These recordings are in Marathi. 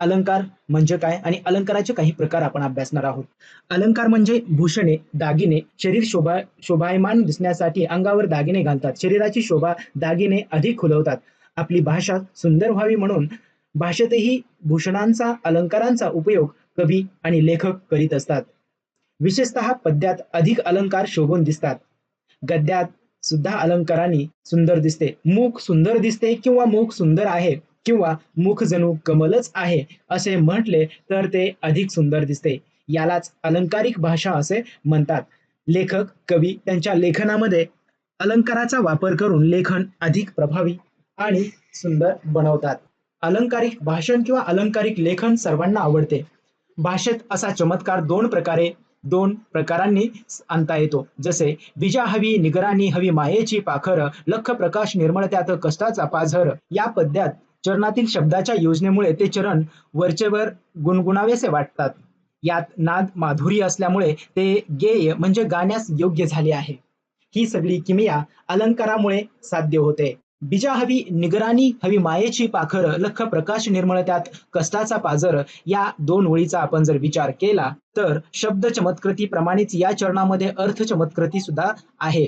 अलंकार म्हणजे काय? आणि अलंकाराचे काही प्रकार आपण अभ्यासणार आहोत. अलंकार म्हणजे भूषणे दागिने शरीर शोभा शोभायमान दिसण्यासाठी अंगावर दागिने घालतात. शरीराची शोभा दागिने अधिक खुलवतात. आपली भाषा सुंदर व्हावी म्हणून भाषेतही भूषणांचा अलंकारांचा उपयोग कवी आणि लेखक करीत असतात. विशेषतः पद्यात अधिक अलंकार शोभून दिसतात. गद्यात सुद्धा अलंकारांनी सुंदर दिसते. मुख सुंदर दिसते किंवा मुख सुंदर आहे किंवा मुख जणू कमलच आहे असे म्हटले तर ते अधिक सुंदर दिसते. यालाच अलंकारिक भाषा असे म्हणतात. लेखक कवी त्यांच्या लेखनामध्ये अलंकाराचा वापर करून लेखन अधिक प्रभावी आणि सुंदर बनवतात. अलंकारिक भाषण किंवा अलंकारिक लेखन सर्वांना आवडते. भाषेत असा चमत्कार दोन प्रकारे दोन प्रकारांनी आणता येतो. जसे विजा हवी निगराणी हवी मायेची पाखर लख प्रकाश निर्मळ त्यात कष्टाचा पाझर या पद्यात चरणातील शब्दाच्या योजनेमुळे ते चरण वरचेवर गुणगुणावेसे वाटतात. यात नाद माधुरी असल्यामुळे ते गेय म्हणजे गाण्यास योग्य झाले आहे. ही सगळी किमिया अलंकारामुळे साध्य होते. बीजा हवी निगराणी हवी मायेची पाखर लख प्रकाश निर्मळ त्यात कष्टाचा पाजर या दोन ओळीचा आपण जर विचार केला तर शब्द चमत्कृती प्रमाणेच या चरणामध्ये अर्थ चमत्कृती सुद्धा आहे.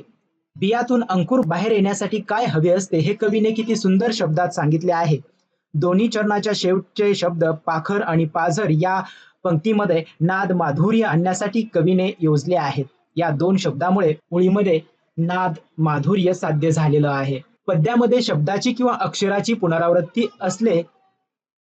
बियातून अंकुर बाहेर येण्यासाठी काय हवे असते हे कवीने किती सुंदर शब्दात सांगितले आहे. दोन्ही चरणाच्या शेवटचे शब्द पाखर आणि पाझर या पंक्तीमध्ये नाद माधुर्य आणण्यासाठी कवीने योजले आहेत. या दोन शब्दामुळे मुळीमध्ये नाद माधुर्य साध्य झालेलं आहे. पद्यामध्ये शब्दाची किंवा अक्षराची पुनरावृत्ती असले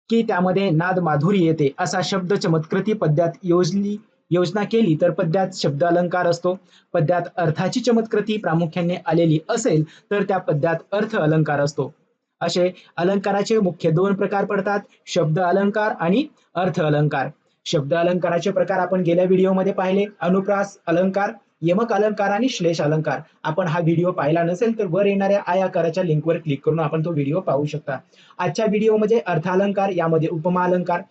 की त्यामध्ये नाद माधुरी येते असा शब्द चमत्कृती पद्यात योजली योजना केली तर पद्यात शब्द अलंकार असतो पद्यात अर्थाची चमत्कृती प्रामुख्याने आलेली असेल तर त्या पद्यात अर्थ अलंकार असतो. असे अलंकाराचे मुख्य दोन प्रकार पडतात शब्द अलंकार आणि अर्थ अलंकार. शब्द अलंकाराचे प्रकार आपण गेल्या व्हिडिओमध्ये पाहिले अनुप्रास अलंकार यमक अलंकार आणि श्लेष अलंकार. आपण हा व्हिडिओ पाहिला नसेल तर वर येणाऱ्या आय आकाराच्या लिंकवर क्लिक करून आपण तो व्हिडिओ पाहू शकता. आजच्या व्हिडिओमध्ये अर्थालंकार यामध्ये उपमा अलंकार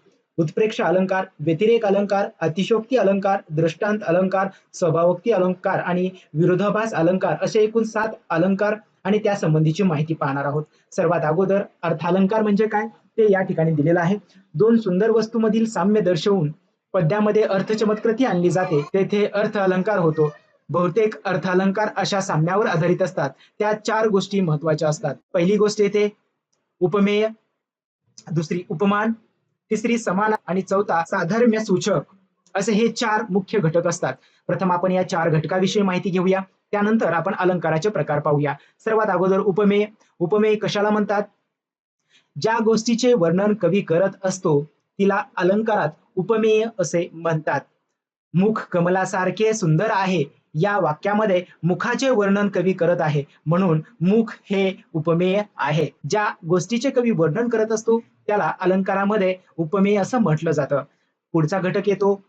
उत्प्रेक्ष अलंकार व्यतिरेक अलंकार अतिशोक्ती अलंकार दृष्टांत अलंकार स्वभावोक्ती अलंकार आणि विरोधाभास अलंकार असे एकूण सात अलंकार आणि त्या संबंधीची माहिती पाहणार आहोत. सर्वात अगोदर अर्थालंकार म्हणजे काय? ते या ठिकाणी दिलेलं आहे. दोन सुंदर वस्तूमधील साम्य दर्शवून पद्यामध्ये अर्थ चमत्कृती आणली जाते. तेथे अर्थ अलंकार होतो. बहुतेक अर्थ अलंकार अशा साम्यावर आधारित असतात. त्या चार गोष्टी महत्त्वाच्या असतात. पहिली गोष्ट येते उपमेय दुसरी उपमान तिसरी समान आणि चौथा साधर्म्य सूचक असे हे चार मुख्य घटक असतात. प्रथम आपण या चार घटकाविषयी माहिती घेऊया. त्यानंतर आपण अलंकाराचे प्रकार पाहूया. सर्वात अगोदर उपमेय. उपमेय कशाला म्हणतात? ज्या गोष्टीचे वर्णन कवी करत असतो तिला अलंकारात उपमेय असे म्हणतात. मुख कमलासारखे सुंदर आहे या वाक्यामध्ये मुखाचे वर्णन कवी करत आहे. म्हणून मुख हे उपमेय आहे. ज्या गोष्टीचे कवी वर्णन करत असतो त्याला अलंकारामध्ये उपमेय असं म्हटलं जातं. पुढचा घटक येतो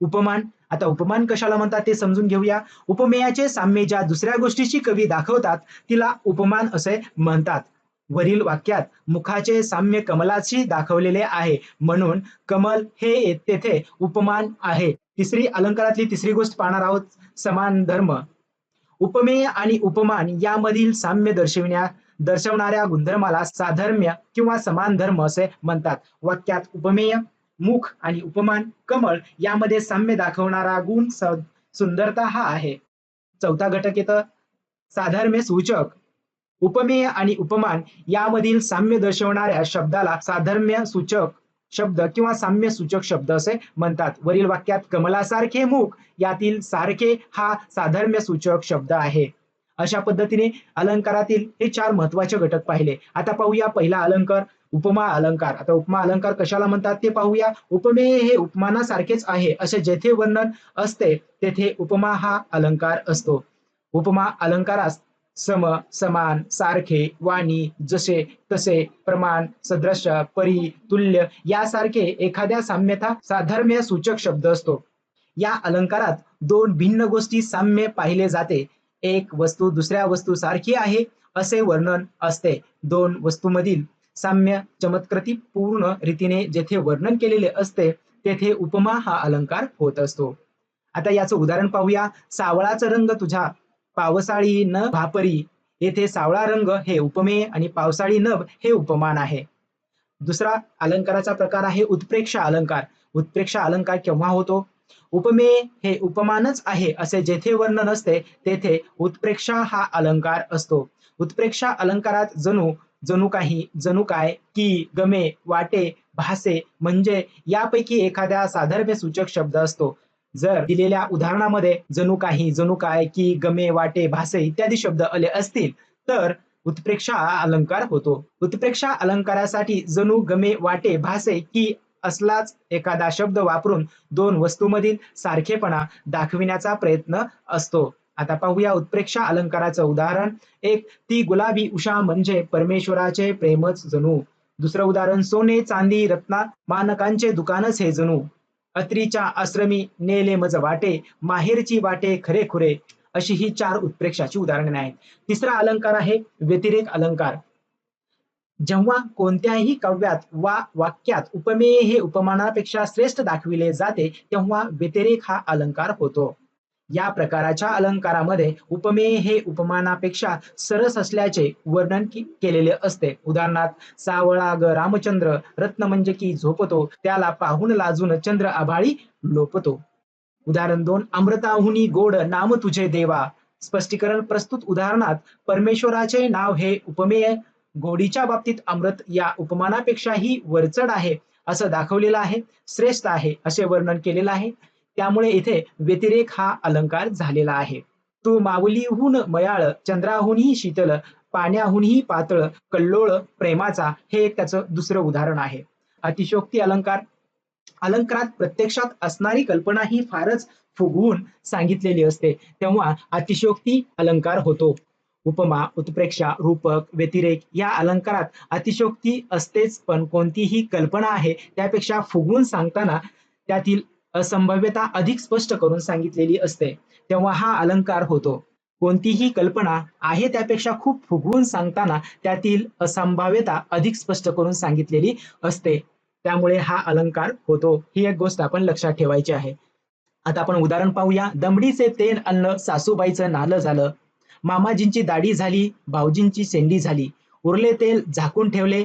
उपमान. आता उपमान कशाला म्हणतात ते समजून घेऊया. उपमेयाचे साम्य ज्या दुसऱ्या गोष्टीची कवी दाखवतात तिला उपमान असे म्हणतात. वरील वाक्यात मुखाचे साम्य कमलाशी दाखवलेले आहे. म्हणून कमल हे तेथे उपमान आहे. तिसरी अलंकारातली तिसरी गोष्ट पाहणार आहोत. समान धर्म. उपमेय आणि उपमान यामधील साम्य दर्शविण्या दर्शवणाऱ्या गुणधर्माला साधर्म्य किंवा समान धर्म असे म्हणतात. वाक्यात उपमेय मुख आणि उपमान कमळ यामध्ये साम्य दाखवणारा गुण सुंदरता हा आहे. चौथा घटक येतं. साधर्म्य सूचक उपमेय आणि उपमान यामधील साम्य दर्शवणाऱ्या शब्दाला साधर्म्य सूचक शब्द किंवा साम्य सूचक शब्द असे म्हणतात. वरील वाक्यात कमलासारखे मुख यातील सारखे हा साधर्म्य सूचक शब्द आहे. अशा पद्धतीने अलंकारातील हे चार महत्त्वाचे घटक पाहिले. आता पाहूया पहिला अलंकार उपमा अलंकार. आता उपमा अलंकार कशाला म्हणतात ते पाहूया. उपमेय हे उपमानासारखेच आहे असे जेथे वर्णन असते तेथे उपमा हा अलंकार असतो. उपमा अलंकारास सम समान सारखे वाणी जसे तसे प्रमाण सदृश परी तुल्य यासारखे एखाद्या साम्यता साधर्म्य सूचक शब्द असतो. या अलंकारात दोन भिन्न गोष्टी साम्य पाहिले जाते. एक वस्तू दुसऱ्या वस्तू सारखी आहे असे वर्णन असते. दोन वस्तूमधील साम्य चमत्कृती पूर्ण रीतीने जेथे वर्णन केलेले असते तेथे उपमा हा अलंकार होत असतो. आता याचं उदाहरण पाहूया. सावळाचा रंग तुझा. पावसाळी न भापरी. येथे सावळा रंग हे उपमेय आणि पावसाळी नभ हे उपमान आहे. दुसरा अलंकाराचा प्रकार आहे उत्प्रेक्षा अलंकार. उत्प्रेक्षा अलंकार केव्हा होतो? उपमेय हे उपमानच आहे असे जेथे वर्णन असते तेथे उत्प्रेक्षा हा अलंकार असतो. उत्प्रेक्षा अलंकारात जणू जणू काही जणू काय की गमे वाटे भासे म्हणजे यापैकी एखाद्या साधर्म्य सूचक शब्द असतो. जर दिलेल्या उदाहरणामध्ये जणू काही जणू काय की गमे वाटे भासे इत्यादी शब्द आले असतील तर उत्प्रेक्षा हा अलंकार होतो. उत्प्रेक्षा अलंकारासाठी जणू गमे वाटे भासे की असलाच एखादा शब्द वापरून दोन वस्तूमधील सारखेपणा दाखविण्याचा प्रयत्न असतो. आता पाहूया उत्प्रेक्षा अलंकाराचं उदाहरण. एक ती गुलाबी उषा म्हणजे परमेश्वराचे प्रेमच जणू. दुसरं उदाहरण सोने चांदी रत्ना मानकांचे दुकानच हे जणू. अत्रीच्या आश्रमी नेले मज वाटे माहेरची वाटे खरे खुरे अशी ही चार उत्प्रेक्षाची उदाहरणे आहेत. तिसरा अलंकार आहे व्यतिरेक अलंकार. जेव्हा कोणत्याही काव्यात वा वाक्यात उपमेय हे उपमानापेक्षा श्रेष्ठ दाखविले जाते तेव्हा व्यतिरेक हा अलंकार होतो. या प्रकाराच्या अलंकारामध्ये उपमेय हे उपमानापेक्षा सरस असल्याचे वर्णन केलेले असते. उदाहरणार्थ सावळा ग रामचंद्र रत्न म्हणजे की झोपतो त्याला पाहून लाजून चंद्र आभाळी लोपतो. उदाहरण दोन अमृताहुनी गोड नाम तुझे देवा. स्पष्टीकरण प्रस्तुत उदाहरणात परमेश्वराचे नाव हे उपमेय गोडीच्या बाबतीत अमृत या उपमानापेक्षाही वरचढ आहे असं दाखवलेलं आहे श्रेष्ठ आहे असे वर्णन केलेलं आहे. त्यामुळे इथे व्यतिरेक हा अलंकार झालेला आहे. तू माऊलीहून मयाळ चंद्राहूनही शीतल पाण्याहूनही पातळ कल्लोळ प्रेमाचा हे एक त्याचं दुसरं उदाहरण आहे. अतिशोक्ती अलंकार. अलंकारात प्रत्यक्षात असणारी कल्पना ही फारच फुगवून सांगितलेली असते. तेव्हा अतिशोक्ती अलंकार होतो. उपमा उत्प्रेक्षा रूपक व्यतिरेक या अलंकारात अतिशोक्ती असतेच पण कोणतीही कल्पना आहे त्यापेक्षा फुगवून सांगताना त्यातील असंभाव्यता अधिक स्पष्ट करून सांगितलेली असते. तेव्हा हा अलंकार होतो. कोणतीही कल्पना आहे त्यापेक्षा खूप फुगवून सांगताना त्यातील असंभाव्यता अधिक स्पष्ट करून सांगितलेली असते. त्यामुळे हा अलंकार होतो. ही एक गोष्ट आपण लक्षात ठेवायची आहे. आता आपण उदाहरण पाहूया. दमडीचे तेल अन्न सासूबाईचं नालं झालं. मामाजींची दाढी झाली भाऊजींची सेंडी झाली. उरले तेल झाकून ठेवले.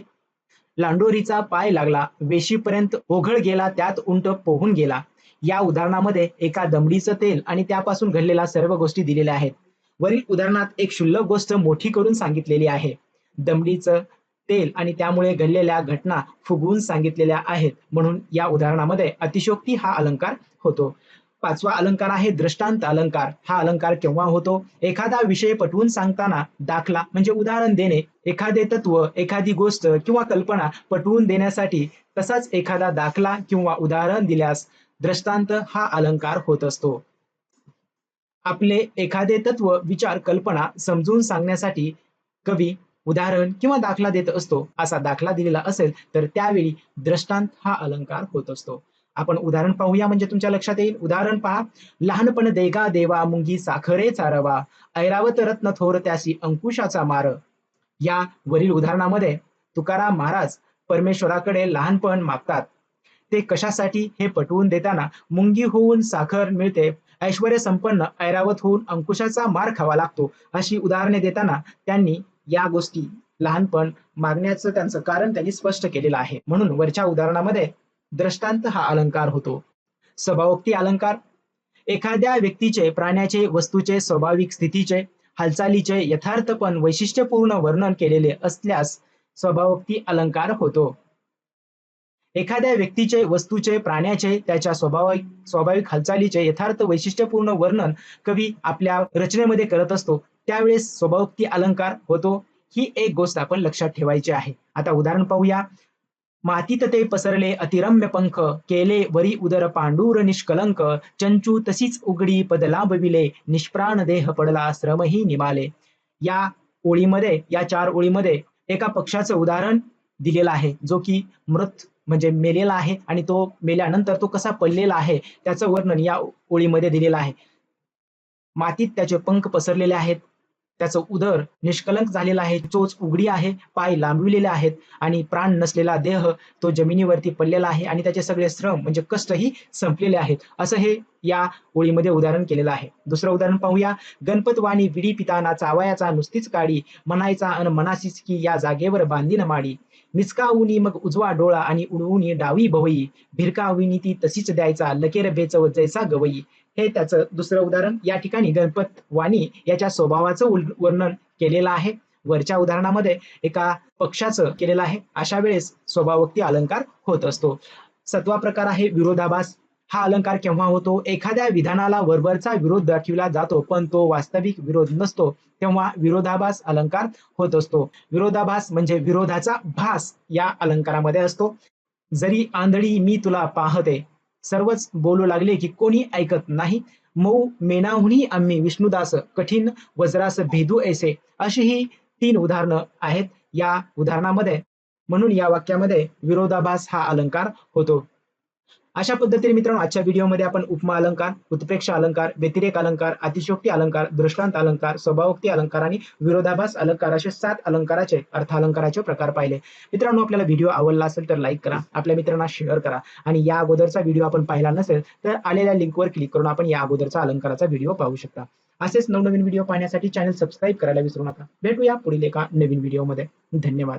लांडोरीचा पाय लागला. वेशीपर्यंत ओघळ गेला त्यात उंट पोहून गेला. या उदाहरणामध्ये एका दमडीचं तेल आणि त्यापासून घडलेल्या सर्व गोष्टी दिलेल्या आहेत. वरील उदाहरणात एक क्षुल्लक गोष्ट मोठी करून सांगितलेली आहे. दमडीचं तेल आणि त्यामुळे घडलेल्या घटना फुगवून सांगितलेल्या आहेत. म्हणून या उदाहरणामध्ये अतिशोक्ती हा अलंकार होतो. पाचवा अलंकार आहे दृष्टांत अलंकार. हा अलंकार केव्हा होतो? एखादा विषय पटवून सांगताना दाखला म्हणजे उदाहरण देणे एखादे तत्व एखादी गोष्ट किंवा कल्पना पटवून देण्यासाठी तसाच एखादा दाखला किंवा उदाहरण दिल्यास दृष्टांत हा अलंकार होत असतो. आपले एखादे तत्व विचार कल्पना समजून सांगण्यासाठी कवी उदाहरण किंवा दाखला देत असतो. असा दाखला दिलेला असेल तर त्यावेळी दृष्टांत हा अलंकार होत असतो. आपण उदाहरण पाहूया म्हणजे तुमच्या लक्षात येईल. उदाहरण पहा. लहानपण देगा देवा मुंगी साखरे चारवा. ऐरावत रत्न थोर त्यासी अंकुशाचा मार. या वरील उदाहरणामध्ये तुकाराम महाराज परमेश्वराकडे लहानपण मागतात. ते कशासाठी? हे पटवून देताना मुंगी होऊन साखर मिळते. ऐश्वर संपन्न ऐरावत होऊन अंकुशाचा मार खावा लागतो. अशी उदाहरणे देताना त्यांनी या गोष्टी लहानपण मागण्याचं त्यांचं कारण त्यांनी स्पष्ट केलेलं आहे. म्हणून वरच्या उदाहरणामध्ये दृष्टांत हा अलंकार होतो. स्वभावोक्ती अलंकार. एखाद्या व्यक्तीचे प्राण्याचे वस्तूचे स्वाभाविक स्थितीचे हालचालीचे यथार्थपण वैशिष्ट्यपूर्ण वर्णन केलेले असल्यास स्वभावोक्ती अलंकार होतो. एखाद्या व्यक्तीचे वस्तूचे प्राण्याचे त्याच्या स्वाभाविक स्वाभाविक हालचालीचे यथार्थ वैशिष्ट्यपूर्ण वर्णन कवी आपल्या रचनेमध्ये करत असतो त्यावेळेस स्वभावोक्ती अलंकार होतो. ही एक गोष्ट आपण लक्षात ठेवायची आहे. आता उदाहरण पाहूया. मातीत ते पसरले अतिरम्य पंख केले वरी उदर पांडूर निष्कलंक चंचू तशीच उघडी पदलांबविले निष्प्राण देह पडला श्रमही निमाले. या ओळीमध्ये या चार ओळीमध्ये एका पक्षाचं उदाहरण दिलेलं आहे जो की मृत म्हणजे मेलेला आहे आणि तो मेल्यानंतर तो कसा पडलेला आहे त्याचं वर्णन या ओळीमध्ये दिलेलं आहे. मातीत त्याचे पंख पसरलेले आहेत त्याचं उदर निष्कलंक झालेला आहे चोच उघडी आहे पाय लांबविलेले आहेत आणि प्राण नसलेला देह तो जमिनीवरती पडलेला आहे आणि त्याचे सगळे श्रम म्हणजे कष्टही संपलेले आहेत. असं हे या ओळीमध्ये उदाहरण केलेलं आहे. दुसरं उदाहरण पाहूया. गणपतवाणी विडी पिताना चावायाचा नुसतीच काडी म्हणायचा अन मनासीच की या जागेवर बांधीन माडी. मिचकावुनी मग उजवा डोळा आणि उडवून डावी भवई भिरकाविनी ती तशीच द्यायचा लकेर बेचव जैसा गवई. हे त्याचं दुसरं उदाहरण. या ठिकाणी गणपत वाणी याच्या स्वभावाचं वर्णन केलेलं आहे. वरच्या उदाहरणामध्ये एका पक्षाचं केलेलं आहे. अशा वेळेस स्वभावोक्ती अलंकार होत असतो. सत्वा प्रकार आहे विरोधाभास. हा अलंकार केव्हा होतो? एखाद्या विधानाला वरवरचा विरोध दाखविला जातो पण तो वास्तविक विरोध नसतो. तेव्हा विरोधाभास अलंकार होत असतो. विरोधाभास म्हणजे विरोधाचा भास या अलंकारामध्ये असतो. जरी आंधळी मी तुला पाहते सर्वच बोलू लागले की कोणी ऐकत नाही. मऊ मेनाहुनी आम्ही विष्णुदास कठीण वज्रास भेदू ऐसे. अशी ही तीन उदाहरणं आहेत. या उदाहरणामध्ये म्हणून या वाक्यामध्ये विरोधाभास हा अलंकार होतो. अशा पद्धतीने मित्रांनो आजच्या व्हिडिओमध्ये आपण उपमा अलंकार उत्प्रेक्ष अलंकार व्यतिरेक अलंकार अतिशयोक्ती अलंकार दृष्टांत अलंकार स्वभावोक्ती अलंकार आणि विरोधाभास अलंकार असे सात अलंकाराचे अर्थ अलंकाराचे प्रकार पाहिले. मित्रांनो आपल्याला व्हिडिओ आवडला असेल तर लाईक करा आपल्या मित्रांना शेअर करा आणि या अगोदरचा व्हिडिओ आपण पाहिला नसेल तर आलेल्या लिंकवर क्लिक करून आपण या अगोदरचा अलंकाराचा व्हिडिओ पाहू शकता. असेच नवनवीन व्हिडिओ पाहण्यासाठी चॅनल सबस्क्राईब करायला विसरू नका. भेटूया पुढील एका नवीन व्हिडिओमध्ये. धन्यवाद.